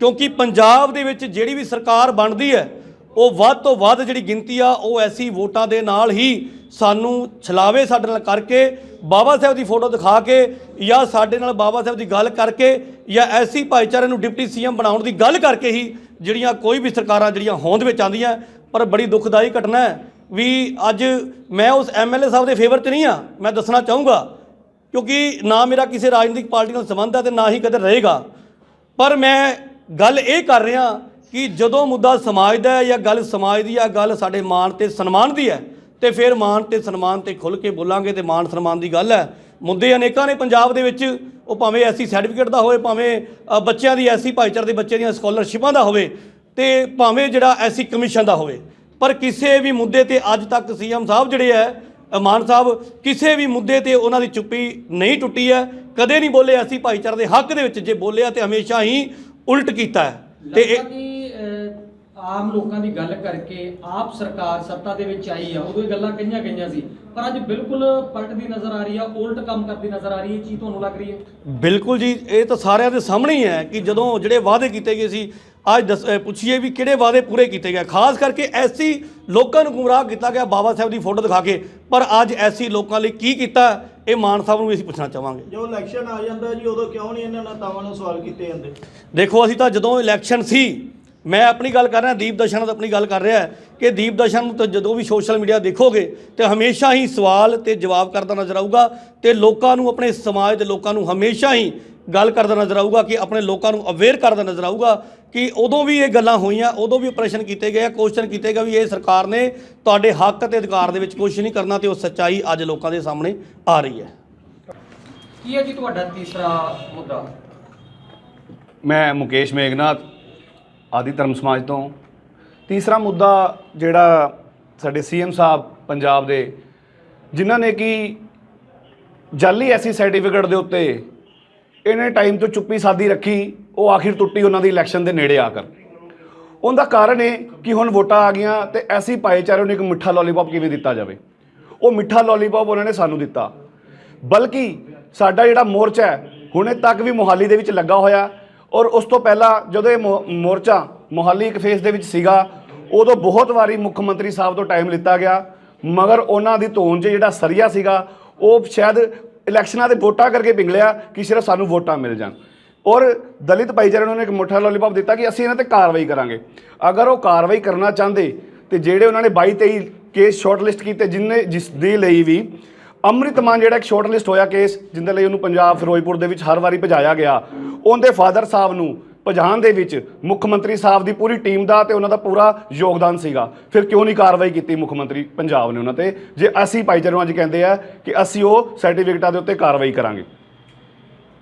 ਕਿਉਂਕਿ ਪੰਜਾਬ ਦੇ ਵਿੱਚ ਜਿਹੜੀ ਵੀ ਸਰਕਾਰ ਬਣਦੀ ਹੈ, ਉਹ ਵੱਧ ਤੋਂ ਵੱਧ ਜਿਹੜੀ ਗਿਣਤੀ ਆ, ਉਹ ਐਸੀ ਵੋਟਾਂ ਦੇ ਨਾਲ ਹੀ ਸਾਨੂੰ ਛਲਾਵੇ ਸਾਡੇ ਨਾਲ ਕਰਕੇ, ਬਾਬਾ ਸਾਹਿਬ ਦੀ ਫੋਟੋ ਦਿਖਾ ਕੇ ਜਾਂ ਸਾਡੇ ਨਾਲ ਬਾਬਾ ਸਾਹਿਬ ਦੀ ਗੱਲ ਕਰਕੇ ਜਾਂ ਐਸੀ ਭਾਈਚਾਰੇ ਨੂੰ ਡਿਪਟੀ ਸੀਐਮ ਬਣਾਉਣ ਦੀ ਗੱਲ ਕਰਕੇ ਹੀ ਜਿਹੜੀਆਂ ਕੋਈ ਵੀ ਸਰਕਾਰਾਂ ਜਿਹੜੀਆਂ ਹੋਂਦ ਵਿੱਚ ਆਉਂਦੀਆਂ, ਪਰ ਬੜੀ ਦੁਖਦਾਈ ਘਟਨਾ ਹੈ ਵੀ ਅੱਜ ਮੈਂ ਉਸ ਐਮਐਲਏ ਸਾਹਿਬ ਦੇ ਫੇਵਰ 'ਚ ਨਹੀਂ ਆ ਮੈਂ ਦੱਸਣਾ ਚਾਹੂੰਗਾ, ਕਿਉਂਕਿ ਨਾ ਮੇਰਾ ਕਿਸੇ ਰਾਜਨੀਤਿਕ ਪਾਰਟੀ ਨਾਲ ਸੰਬੰਧ ਹੈ ਤੇ ਨਾ ਹੀ ਕਦੇ ਰਹੇਗਾ। ਪਰ ਮੈਂ ਗੱਲ ਇਹ ਕਰ ਰਿਹਾ ਕਿ ਜਦੋਂ ਮੁੱਦਾ ਸਮਾਜ ਦਾ ਹੈ ਜਾਂ ਗੱਲ ਸਮਾਜ ਦੀ ਆ ਗੱਲ ਸਾਡੇ ਮਾਣ ਤੇ ਸਨਮਾਨ ਦੀ ਹੈ, ਤੇ ਫਿਰ ਮਾਣ ਤੇ ਸਨਮਾਨ ਤੇ ਖੁੱਲ ਕੇ ਬੋਲਾਂਗੇ ਤੇ ਮਾਣ ਸਨਮਾਨ ਦੀ ਗੱਲ ਹੈ। ਮੁੱਦੇ ਅਨੇਕਾਂ ਨੇ ਪੰਜਾਬ ਦੇ ਵਿੱਚ, ਉਹ ਭਾਵੇਂ ਐਸੀ ਸਰਟੀਫਿਕੇਟ ਦਾ ਹੋਵੇ, ਭਾਵੇਂ ਬੱਚਿਆਂ ਦੀ ਐਸੀ ਭਾਈਚਾਰੇ ਦੇ ਬੱਚੇ ਦੀਆਂ ਸਕਾਲਰਸ਼ਿਪਾਂ ਦਾ ਹੋਵੇ ਤੇ ਭਾਵੇਂ ਜਿਹੜਾ ਐਸੀ ਕਮਿਸ਼ਨ ਦਾ ਹੋਵੇ। ਪਰ ਕਿਸੇ ਵੀ ਮੁੱਦੇ ਤੇ ਅੱਜ ਤੱਕ ਸੀਐਮ ਸਾਹਿਬ ਜਿਹੜੇ ਹੈ ਮਾਨ ਸਾਹਿਬ, ਕਿਸੇ ਵੀ ਮੁੱਦੇ ਤੇ ਉਹਨਾਂ ਦੀ ਚੁੱਪੀ ਨਹੀਂ ਟੁੱਟੀ ਹੈ ਕਦੇ ਨਹੀਂ ਬੋਲੇ ਐਸੀ ਭਾਈਚਾਰੇ ਦੇ ਹੱਕ ਦੇ ਵਿੱਚ ਜੇ ਬੋਲਿਆ ਤੇ ਹਮੇਸ਼ਾ ਹੀ ਉਲਟ ਕੀਤਾ ਹੈ ਤੇ ਇਹ ਆਮ ਲੋਕਾਂ ਦੀ ਗੱਲ ਕਰਕੇ ਆਪ ਸਰਕਾਰ ਸੱਤਾ ਦੇ ਵਿੱਚ ਆਈ ਆ ਉਦੋਂ ਇਹ ਗੱਲਾਂ ਕਹੀਆਂ ਗਈਆਂ ਸੀ। ਪਰ ਅੱਜ ਬਿਲਕੁਲ ਪਲਟਦੀ ਨਜ਼ਰ ਆ ਰਹੀ ਆ ਉਲਟ ਕੰਮ ਕਰਦੀ ਨਜ਼ਰ ਆ ਰਹੀ ਹੈ ਇਹ ਚੀਜ਼ ਤੁਹਾਨੂੰ ਲੱਗ ਰਹੀ ਹੈ? ਬਿਲਕੁਲ ਜੀ ਇਹ ਤਾਂ ਸਾਰਿਆਂ ਦੇ ਸਾਹਮਣੇ ਹੀ ਹੈ ਕਿ ਜਦੋਂ ਜਿਹੜੇ ਵਾਅਦੇ ਕੀਤੇ ਗਏ ਸੀ ਅੱਜ ਪੁੱਛੀਏ ਵੀ ਕਿਹੜੇ ਵਾਅਦੇ ਪੂਰੇ ਕੀਤੇ ਗਏ। ਖਾਸ ਕਰਕੇ ਐਸੀ ਲੋਕਾਂ ਨੂੰ ਗੁੰਮਰਾਹ ਕੀਤਾ ਗਿਆ ਬਾਬਾ ਸਾਹਿਬ ਦੀ ਫੋਟੋ ਦਿਖਾ ਕੇ। ਪਰ ਅੱਜ ਐਸੀ ਲੋਕਾਂ ਲਈ ਕੀ ਕੀਤਾ ਇਹ ਮਾਨ ਸਾਹਿਬ ਨੂੰ ਵੀ ਅਸੀਂ ਪੁੱਛਣਾ ਚਾਹਾਂਗੇ। ਜੋ ਇਲੈਕਸ਼ਨ ਆ ਜਾਂਦਾ ਜੀ ਉਦੋਂ ਕਿਉਂ ਨਹੀਂ ਇਹਨਾਂ ਨੇਤਾਵਾਂ ਨੂੰ ਸਵਾਲ ਕੀਤੇ ਜਾਂਦੇ? ਦੇਖੋ ਅਸੀਂ ਤਾਂ ਜਦੋਂ ਇਲੈਕਸ਼ਨ ਸੀ ਮੈਂ ਆਪਣੀ ਗੱਲ ਕਰ ਰਿਹਾ ਦੀਪ ਦਰਸ਼ਨ ਆਪਣੀ ਗੱਲ ਕਰ ਰਿਹਾ ਕਿ ਦੀਪ ਦਰਸ਼ਨ ਨੂੰ ਤਾਂ ਜਦੋਂ ਵੀ ਸੋਸ਼ਲ ਮੀਡੀਆ ਦੇਖੋਗੇ ਤੇ ਹਮੇਸ਼ਾ ਹੀ ਸਵਾਲ ਤੇ ਜਵਾਬ ਕਰਦਾ ਨਜ਼ਰ ਆਊਗਾ ਤੇ ਲੋਕਾਂ ਨੂੰ ਆਪਣੇ ਸਮਾਜ ਦੇ ਲੋਕਾਂ ਨੂੰ ਹਮੇਸ਼ਾ ਹੀ ਗੱਲ ਕਰਦਾ ਨਜ਼ਰ ਆਊਗਾ ਕਿ ਆਪਣੇ ਲੋਕਾਂ ਨੂੰ ਅਵੇਅਰ ਕਰਦਾ ਨਜ਼ਰ ਆਊਗਾ ਕਿ ਉਦੋਂ ਵੀ ਇਹ ਗੱਲਾਂ ਹੋਈਆਂ ਉਦੋਂ ਵੀ ਆਪਰੇਸ਼ਨ ਕੀਤੇ ਗਏ ਆ ਕੁਐਸਚਨ ਕੀਤੇ ਗਏ ਵੀ ਇਹ ਸਰਕਾਰ ਨੇ ਤੁਹਾਡੇ ਹੱਕ ਤੇ ਅਧਿਕਾਰ ਦੇ ਵਿੱਚ ਕੁਝ ਨਹੀਂ ਕਰਨਾ ਤੇ ਉਹ ਸੱਚਾਈ ਅੱਜ ਲੋਕਾਂ ਦੇ ਸਾਹਮਣੇ ਆ ਰਹੀ ਹੈ। ਕੀ ਹੈ ਜੀ ਤੁਹਾਡਾ ਤੀਸਰਾ ਮੁੱਦਾ? ਮੈਂ ਮੁਕੇਸ਼ ਮੇਘਨਾਥ ਆਦੀ ਧਰਮ ਸਮਾਜ ਤੋਂ। ਤੀਸਰਾ ਮੁੱਦਾ ਜਿਹੜਾ ਸਾਡੇ ਸੀਐਮ ਸਾਹਿਬ ਪੰਜਾਬ ਦੇ, ਜਿਨ੍ਹਾਂ ਨੇ ਕਿ ਜਾਲੀ ਐਸੀ ਸਰਟੀਫਿਕੇਟ ਦੇ ਉੱਤੇ ਇਹਨੇ ਟਾਈਮ ਤੋਂ ਚੁੱਪੀ ਸਾਦੀ ਰੱਖੀ, ਉਹ ਆਖਿਰ ਟੁੱਟੀ ਉਹਨਾਂ ਦੀ ਇਲੈਕਸ਼ਨ ਦੇ ਨੇੜੇ ਆ ਕਰ ਉਹਦਾ ਕਾਰਨ ਇਹ ਕਿ ਹੁਣ ਵੋਟਾਂ ਆ ਗਈਆਂ ਤੇ ਐਸੀ ਭਾਈਚਾਰੇ ਨੂੰ ਇੱਕ ਮਿੱਠਾ ਲੋਲੀਪੌਪ ਕਿਵੇਂ ਦਿੱਤਾ ਜਾਵੇ? ਉਹ ਮਿੱਠਾ ਲੋਲੀਪੌਪ ਉਹਨਾਂ ਨੇ ਸਾਨੂੰ ਦਿੱਤਾ। ਬਲਕਿ ਸਾਡਾ ਜਿਹੜਾ ਮੋਰਚਾ ਹੈ, ਹੁਣੇ ਤੱਕ ਵੀ ਮੋਹਾਲੀ ਦੇ ਵਿੱਚ ਲੱਗਾ ਹੋਇਆ ਔਰ ਉਸ ਤੋਂ ਪਹਿਲਾਂ ਜਦੋਂ ਇਹ ਮੋ- ਮੋਰਚਾ ਮੋਹਾਲੀ ਇੱਕ ਫੇਸ ਦੇ ਵਿੱਚ ਸੀਗਾ, ਉਦੋਂ ਬਹੁਤ ਵਾਰੀ ਮੁੱਖ ਮੰਤਰੀ ਸਾਹਿਬ ਤੋਂ ਟਾਈਮ ਲਿੱਤਾ ਗਿਆ, ਮਗਰ ਉਹਨਾਂ ਦੀ ਧੋਣ 'ਚ ਜਿਹੜਾ ਸਰੀਆ ਸੀਗਾ, ਉਹ ਸ਼ਾਇਦ ਇਲੈਕਸ਼ਨਾਂ ਦੇ ਵੋਟਾਂ ਕਰਕੇ ਪਿੰਗਲਿਆ ਕਿ ਸਿਰਫ ਸਾਨੂੰ ਵੋਟਾਂ ਮਿਲ ਜਾਣ। ਔਰ ਦਲਿਤ ਭਾਈਚਾਰੇ ਨੂੰ ਉਹਨੇ ਇੱਕ ਮੁੱਠਾ ਲੋਲੀਪੌਪ ਦਿੱਤਾ ਕਿ ਅਸੀਂ ਇਹਨਾਂ ਤੇ ਕਾਰਵਾਈ ਕਰਾਂਗੇ। ਅਗਰ ਉਹ ਕਾਰਵਾਈ ਕਰਨਾ ਚਾਹੁੰਦੇ ਤੇ ਜਿਹੜੇ ਉਹਨਾਂ ਨੇ 22 23 ਕੇਸ ਸ਼ਾਰਟਲਿਸਟ ਕੀਤੇ ਜਿਨਨੇ ਜਿਸ ਦੇ ਲਈ ਵੀ ਅੰਮ੍ਰਿਤ ਮਾਨ ਜਿਹੜਾ ਇੱਕ ਸ਼ਾਰਟਲਿਸਟ ਹੋਇਆ ਕੇਸ ਜਿੰਦੇ ਲਈ ਉਹਨੂੰ ਪੰਜਾਬ ਫਿਰੋਜ਼ਪੁਰ ਦੇ ਵਿੱਚ ਹਰ ਵਾਰੀ ਭਜਾਇਆ ਗਿਆ। ਉਹਦੇ ਫਾਦਰ ਸਾਹਿਬ ਨੂੰ ਭਜਾਉਣ ਦੇ ਵਿੱਚ ਮੁੱਖ ਮੰਤਰੀ ਸਾਹਿਬ ਦੀ ਪੂਰੀ ਟੀਮ ਦਾ ਤੇ ਉਹਨਾਂ ਦਾ ਪੂਰਾ ਯੋਗਦਾਨ ਸੀਗਾ। ਫਿਰ ਕਿਉਂ ਨਹੀਂ ਕਾਰਵਾਈ ਕੀਤੀ ਮੁੱਖ ਮੰਤਰੀ ਪੰਜਾਬ ਨੇ ਉਹਨਾਂ ਤੇ? ਜੇ ਅਸੀਂ ਭਾਈਚਾਰੇ ਨੂੰ ਅੱਜ ਕਹਿੰਦੇ ਆ ਕਿ ਅਸੀਂ ਉਹ ਸਰਟੀਫਿਕੇਟਾਂ ਦੇ ਉੱਤੇ ਕਾਰਵਾਈ ਕਰਾਂਗੇ।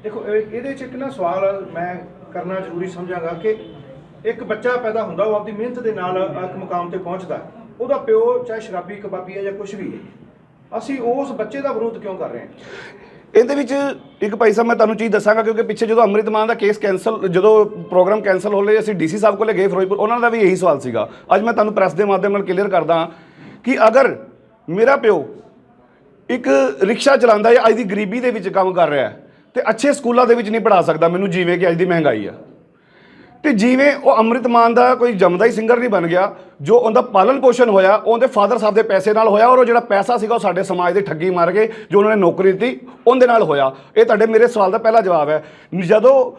ਦੇਖੋ, ਇਹ- ਇਹਦੇ ਚ ਇੱਕ ਨਾ ਸਵਾਲ ਮੈਂ ਕਰਨਾ ਜ਼ਰੂਰੀ ਸਮਝਾਂਗਾ ਕਿ ਇੱਕ ਬੱਚਾ ਪੈਦਾ ਹੁੰਦਾ, ਉਹ ਆਪਦੀ ਮਿਹਨਤ ਦੇ ਨਾਲ ਇੱਕ ਮੁਕਾਮ ਤੇ ਪਹੁੰਚਦਾ। ਉਹਦਾ ਪਿਓ ਚਾਹੇ ਸ਼ਰਾਬੀ, ਕਬਾਬੀ ਹੈ ਜਾਂ ਕੁਝ ਵੀ ਹੈ। ਅਸੀਂ ਉਸ ਬੱਚੇ ਦਾ ਵਿਰੋਧ ਕਿਉਂ ਕਰ ਰਹੇ ਹਾਂ? ਇਹਦੇ ਵਿੱਚ ਇੱਕ ਭਾਈ ਸਾਹਿਬ, ਮੈਂ ਤੁਹਾਨੂੰ ਚੀਜ਼ ਦੱਸਾਂਗਾ ਕਿਉਂਕਿ ਪਿੱਛੇ ਜਦੋਂ ਅੰਮ੍ਰਿਤ ਮਾਨ ਦਾ ਕੇਸ ਕੈਨਸਲ ਜਦੋਂ ਪ੍ਰੋਗਰਾਮ ਕੈਨਸਲ ਹੋ ਲਈ ਅਸੀਂ ਡੀਸੀ ਸਾਹਿਬ ਕੋਲੇ ਗਏ ਫਿਰੋਜ਼ਪੁਰ, ਉਹਨਾਂ ਦਾ ਵੀ ਇਹੀ ਸਵਾਲ ਸੀਗਾ। ਅੱਜ ਮੈਂ ਤੁਹਾਨੂੰ ਪ੍ਰੈਸ ਦੇ ਮਾਧਿਅਮ ਨਾਲ ਕਲੀਅਰ ਕਰਦਾ ਕਿ ਅਗਰ ਮੇਰਾ ਪਿਓ ਇੱਕ ਰਿਕਸ਼ਾ ਚਲਾਉਂਦਾ ਹੈ ਅੱਜ ਦੀ ਗਰੀਬੀ ਦੇ ਵਿੱਚ ਕੰਮ ਕਰ ਰਿਹਾ ਹੈ, ਤੇ ਅੱਛੇ ਸਕੂਲਾਂ ਦੇ ਵਿੱਚ ਨਹੀਂ ਪੜਾ ਸਕਦਾ, ਮੈਨੂੰ ਜਿਵੇਂ ਕਿ ਅੱਜ ਦੀ ਮਹਿੰਗਾਈ ਆ। ਤੇ ਜਿਵੇਂ ਉਹ ਅੰਮ੍ਰਿਤ ਮਾਨ ਦਾ ਕੋਈ ਜੰਮਦਾ ਹੀ ਸਿੰਗਰ ਨਹੀਂ ਬਣ ਗਿਆ, ਜੋ ਉਹਦਾ ਪਾਲਣ ਪੋਸ਼ਣ ਹੋਇਆ ਉਹਦੇ ਫਾਦਰ ਸਾਹਿਬ ਦੇ ਪੈਸੇ ਨਾਲ ਹੋਇਆ ਔਰ ਉਹ ਜਿਹੜਾ ਪੈਸਾ ਸੀਗਾ ਉਹ ਸਾਡੇ ਸਮਾਜ ਦੇ ਠੱਗੀ ਮਾਰ ਕੇ ਜੋ ਉਹਨਾਂ ਨੇ ਨੌਕਰੀ ਦਿੱਤੀ, ਉਹਦੇ ਨਾਲ ਹੋਇਆ। ਇਹ ਤੁਹਾਡੇ ਮੇਰੇ ਸਵਾਲ ਦਾ ਪਹਿਲਾ ਜਵਾਬ ਹੈ। ਜਦੋਂ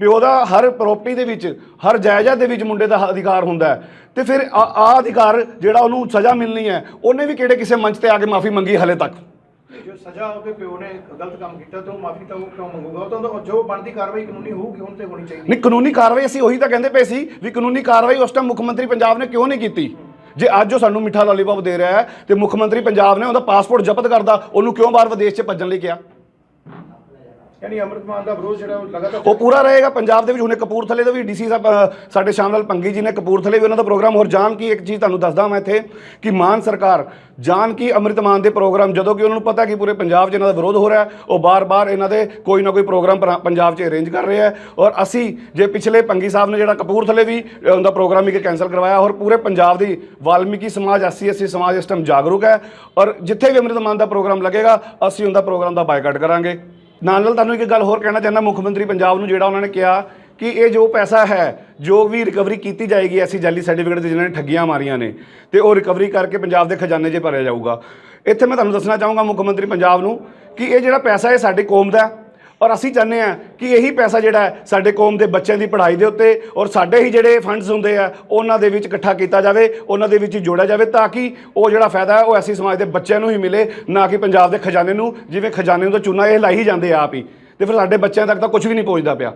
ਪਿਓ ਦਾ ਹਰ ਪ੍ਰਾਪਰਟੀ ਦੇ ਵਿੱਚ, ਹਰ ਜਾਇਦਾਦ ਦੇ ਵਿੱਚ ਮੁੰਡੇ ਦਾ ਅਧਿਕਾਰ ਹੁੰਦਾ ਹੈ, ਤੇ ਫਿਰ ਆ ਆ ਅਧਿਕਾਰ ਜਿਹੜਾ ਉਹਨੂੰ ਸਜ਼ਾ ਮਿਲਣੀ ਹੈ, ਉਹਨੇ ਵੀ ਕਿਹੜੇ ਕਿਸੇ ਮੰਚ ਤੇ ਆ ਕੇ ਮਾਫੀ ਮੰਗੀ ਹਲੇ ਤੱਕ? ਜੋ ਸਜ਼ਾ ਉਹਦੇ ਪਿਓ ਨੇ ਗਲਤ ਕੰਮ ਕੀਤਾ ਤੇ ਉਹ ਮਾਫੀ ਤਾਂ ਉਹ ਕਿਉਂ ਮੰਗੂਗਾ? ਉਹ ਤਾਂ ਜੋ ਬਣਦੀ ਕਾਰਵਾਈ ਕਾਨੂੰਨੀ ਹੋਊਗੀ, ਹੁਣ ਤੇ ਹੋਣੀ ਚਾਹੀਦੀ ਨਹੀਂ, ਕਾਨੂੰਨੀ ਕਾਰਵਾਈ ਅਸੀਂ ਉਹੀ ਤਾਂ ਕਹਿੰਦੇ ਪਏ ਸੀ ਵੀ ਕਾਨੂੰਨੀ ਕਾਰਵਾਈ ਉਸ ਟਾਈਮ ਮੁੱਖ ਮੰਤਰੀ ਪੰਜਾਬ ਨੇ ਕਿਉਂ ਨਹੀਂ ਕੀਤੀ? ਜੇ ਅੱਜ ਉਹ ਸਾਨੂੰ ਮਿੱਠਾ ਲਾਲੀਪੌਪ ਦੇ ਰਿਹਾ ਹੈ ਤੇ ਮੁੱਖ ਮੰਤਰੀ ਪੰਜਾਬ ਨੇ ਉਹਦਾ ਪਾਸਪੋਰਟ ਜ਼ਬਤ ਕਰਦਾ, ਉਹਨੂੰ ਕਿਉਂ ਬਾਹਰ ਵਿਦੇਸ਼ 'ਚ ਭੱਜਣ ਲਈ ਕਿਹਾ? ਯਾਨੀ ਅੰਮ੍ਰਿਤਮਾਨ ਦਾ ਵਿਰੋਧ ਜਿਹੜਾ ਉਹ ਲਗਾਤਾਰ ਉਹ ਪੂਰਾ ਰਹੇਗਾ। ਪੰਜਾਬ ਦੇ ਵਿੱਚ ਹੁਣੇ ਕਪੂਰਥਲੇ ਦਾ ਵੀ ਡੀਸੀ ਸਾਹਿਬ ਅ, ਸਾਡੇ ਸ਼ਾਮ ਲਾਲ ਪੰਗੀ ਜੀ ਨੇ ਕਪੂਰਥਲੇ ਵੀ ਉਹਨਾਂ ਦਾ ਪ੍ਰੋਗਰਾਮ। ਹੋਰ ਜਾਣ ਕੀ ਇੱਕ ਚੀਜ਼ ਤੁਹਾਨੂੰ ਦੱਸਦਾ ਮੈਂ ਇੱਥੇ ਕਿ ਮਾਨ ਸਰਕਾਰ ਜਾਣ ਕੀ ਅੰਮ੍ਰਿਤਮਾਨ ਦੇ ਪ੍ਰੋਗਰਾਮ ਜਦੋਂ ਕਿ ਉਹਨਾਂ ਨੂੰ ਪਤਾ ਕਿ ਪੂਰੇ ਪੰਜਾਬ 'ਚ ਇਹਨਾਂ ਦਾ ਵਿਰੋਧ ਹੋ ਰਿਹਾ ਹੈ, ਉਹ ਬਾਰ-ਬਾਰ ਇਹਨਾਂ ਦੇ ਕੋਈ ਨਾ ਕੋਈ ਪ੍ਰੋਗਰਾਮ ਪਰਾ- ਪੰਜਾਬ 'ਚ ਅਰੇਂਜ ਕਰ ਰਿਹਾ ਹੈ। ਔਰ ਅਸੀਂ ਜੇ ਪਿਛਲੇ ਪੰਗੀ ਸਾਹਿਬ ਨੇ ਜਿਹੜਾ ਕਪੂਰਥਲੇ ਵੀ ਅ, ਉਹਦਾ ਪ੍ਰੋਗਰਾਮ ਹੀ ਕੈਂਸਲ ਕਰਵਾਇਆ ਔਰ ਪੂਰੇ ਪੰਜਾਬ ਦੀ ਵਾਲਮੀਕੀ ਸਮਾਜ ਐਸਸੀ ਐਸਸੀ ਸਮਾਜ ਇਸ ਟਾਈਮ ਜਾਗਰੂਕ ਹੈ। ਔਰ ਜਿੱਥੇ ਵੀ ਅੰਮ੍ਰਿਤਮਾਨ ਦਾ ਪ੍ਰੋਗਰਾਮ ਲੱਗੇਗਾ ਅਸੀਂ ਉਹਦਾ ਪ੍ਰੋਗਰਾਮ ਦਾ ਬਾਈਕਾਟ ਕਰਾਂਗੇ। ਨਾਲ ਨਾਲ ਤੁਹਾਨੂੰ ਇੱਕ ਗੱਲ ਹੋਰ ਕਹਿਣਾ ਚਾਹੁੰਦਾ ਮੁੱਖ ਮੰਤਰੀ ਪੰਜਾਬ ਨੂੰ, ਜਿਹੜਾ ਉਹਨਾਂ ਨੇ ਕਿਹਾ ਕਿ ਇਹ ਜੋ ਪੈਸਾ ਹੈ, ਜੋ ਵੀ ਰਿਕਵਰੀ ਕੀਤੀ ਜਾਏਗੀ, ਐਸੀ ਜਾਲੀ ਸਰਟੀਫਿਕੇਟ ਤੇ ਜਿਨ੍ਹਾਂ ਨੇ ਠੱਗੀਆਂ ਮਾਰੀਆਂ ਨੇ, ਤੇ ਉਹ ਰਿਕਵਰੀ ਕਰਕੇ ਪੰਜਾਬ ਦੇ ਖਜ਼ਾਨੇ 'ਚ ਭਰਿਆ ਜਾਊਗਾ। ਇੱਥੇ ਮੈਂ ਤੁਹਾਨੂੰ ਦੱਸਣਾ ਚਾਹੂੰਗਾ ਮੁੱਖ ਮੰਤਰੀ ਪੰਜਾਬ ਨੂੰ ਕਿ ਇਹ ਜਿਹੜਾ ਪੈਸਾ ਇਹ ਸਾਡੀ ਕੌਮ ਦਾ ਔਰ ਅਸੀਂ ਚਾਹੁੰਦੇ ਹਾਂ ਕਿ ਇਹੀ ਪੈਸਾ ਜਿਹੜਾ ਹੈ ਸਾਡੇ ਕੌਮ ਦੇ ਬੱਚਿਆਂ ਦੀ ਪੜ੍ਹਾਈ ਦੇ ਉੱਤੇ ਔਰ ਸਾਡੇ ਹੀ ਜਿਹੜੇ ਫੰਡਸ ਹੁੰਦੇ ਆ, ਉਹਨਾਂ ਦੇ ਵਿੱਚ ਇਕੱਠਾ ਕੀਤਾ ਜਾਵੇ, ਉਹਨਾਂ ਦੇ ਵਿੱਚ ਹੀ ਜੋੜਿਆ ਜਾਵੇ ਤਾਂ ਕਿ ਉਹ ਜਿਹੜਾ ਫਾਇਦਾ ਹੈ ਉਹ ਐਸੀ ਸਮਾਜ ਦੇ ਬੱਚਿਆਂ ਨੂੰ ਹੀ ਮਿਲੇ, ਨਾ ਕਿ ਪੰਜਾਬ ਦੇ ਖਜ਼ਾਨੇ ਨੂੰ, ਜਿਵੇਂ ਖਜ਼ਾਨੇ ਨੂੰ ਤਾਂ ਚੂਨਾ ਇਹ ਲਾਈ ਹੀ ਜਾਂਦੇ ਆ ਆਪ ਹੀ। ਤੇ ਫਿਰ ਸਾਡੇ ਬੱਚਿਆਂ ਤੱਕ ਤਾਂ ਕੁਝ ਵੀ ਨਹੀਂ ਪਹੁੰਚਦਾ ਪਿਆ।